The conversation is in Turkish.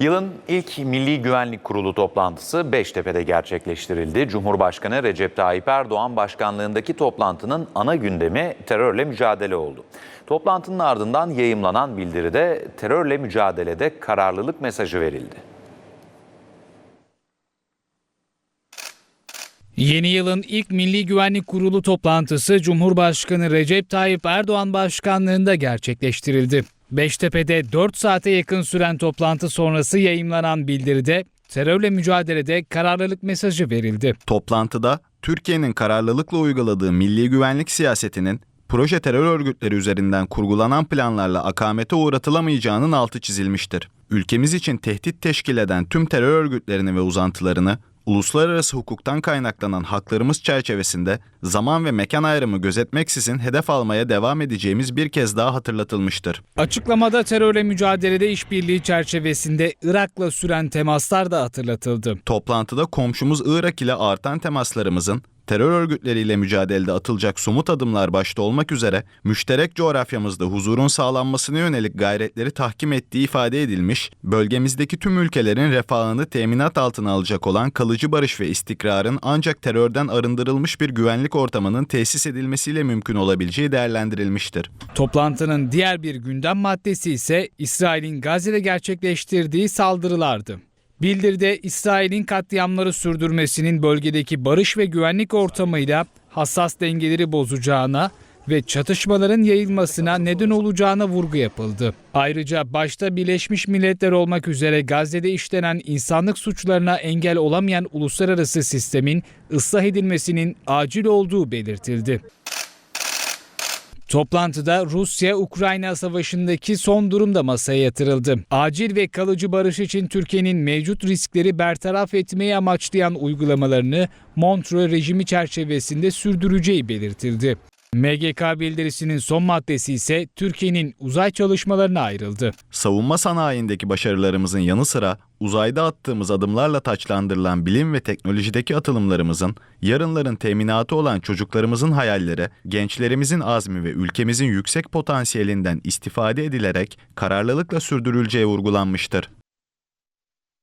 Yılın ilk Milli Güvenlik Kurulu toplantısı Beştepe'de gerçekleştirildi. Cumhurbaşkanı Recep Tayyip Erdoğan başkanlığındaki toplantının ana gündemi terörle mücadele oldu. Toplantının ardından yayımlanan bildiride terörle mücadelede kararlılık mesajı verildi. Yeni yılın ilk Milli Güvenlik Kurulu toplantısı Cumhurbaşkanı Recep Tayyip Erdoğan başkanlığında gerçekleştirildi. Beştepe'de 4 saate yakın süren toplantı sonrası yayımlanan bildiride terörle mücadelede kararlılık mesajı verildi. Toplantıda Türkiye'nin kararlılıkla uyguladığı milli güvenlik siyasetinin proje terör örgütleri üzerinden kurgulanan planlarla akamete uğratılamayacağının altı çizilmiştir. Ülkemiz için tehdit teşkil eden tüm terör örgütlerini ve uzantılarını uluslararası hukuktan kaynaklanan haklarımız çerçevesinde zaman ve mekan ayrımı gözetmeksizin hedef almaya devam edeceğimiz bir kez daha hatırlatılmıştır. Açıklamada terörle mücadelede işbirliği çerçevesinde Irak'la süren temaslar da hatırlatıldı. Toplantıda komşumuz Irak ile artan temaslarımızın terör örgütleriyle mücadelede atılacak somut adımlar başta olmak üzere müşterek coğrafyamızda huzurun sağlanmasına yönelik gayretleri tahkim ettiği ifade edilmiş, bölgemizdeki tüm ülkelerin refahını teminat altına alacak olan kalıcı barış ve istikrarın ancak terörden arındırılmış bir güvenlik ortamının tesis edilmesiyle mümkün olabileceği değerlendirilmiştir. Toplantının diğer bir gündem maddesi ise İsrail'in Gazze'de gerçekleştirdiği saldırılardı. Bildiride İsrail'in katliamları sürdürmesinin bölgedeki barış ve güvenlik ortamıyla hassas dengeleri bozacağına ve çatışmaların yayılmasına neden olacağına vurgu yapıldı. Ayrıca başta Birleşmiş Milletler olmak üzere Gazze'de işlenen insanlık suçlarına engel olamayan uluslararası sistemin ıslah edilmesinin acil olduğu belirtildi. Toplantıda Rusya-Ukrayna savaşındaki son durum da masaya yatırıldı. Acil ve kalıcı barış için Türkiye'nin mevcut riskleri bertaraf etmeyi amaçlayan uygulamalarını Montreux rejimi çerçevesinde sürdüreceği belirtildi. MGK bildirisinin son maddesi ise Türkiye'nin uzay çalışmalarına ayrıldı. Savunma sanayindeki başarılarımızın yanı sıra uzayda attığımız adımlarla taçlandırılan bilim ve teknolojideki atılımlarımızın, yarınların teminatı olan çocuklarımızın hayalleri, gençlerimizin azmi ve ülkemizin yüksek potansiyelinden istifade edilerek kararlılıkla sürdürüleceği vurgulanmıştır.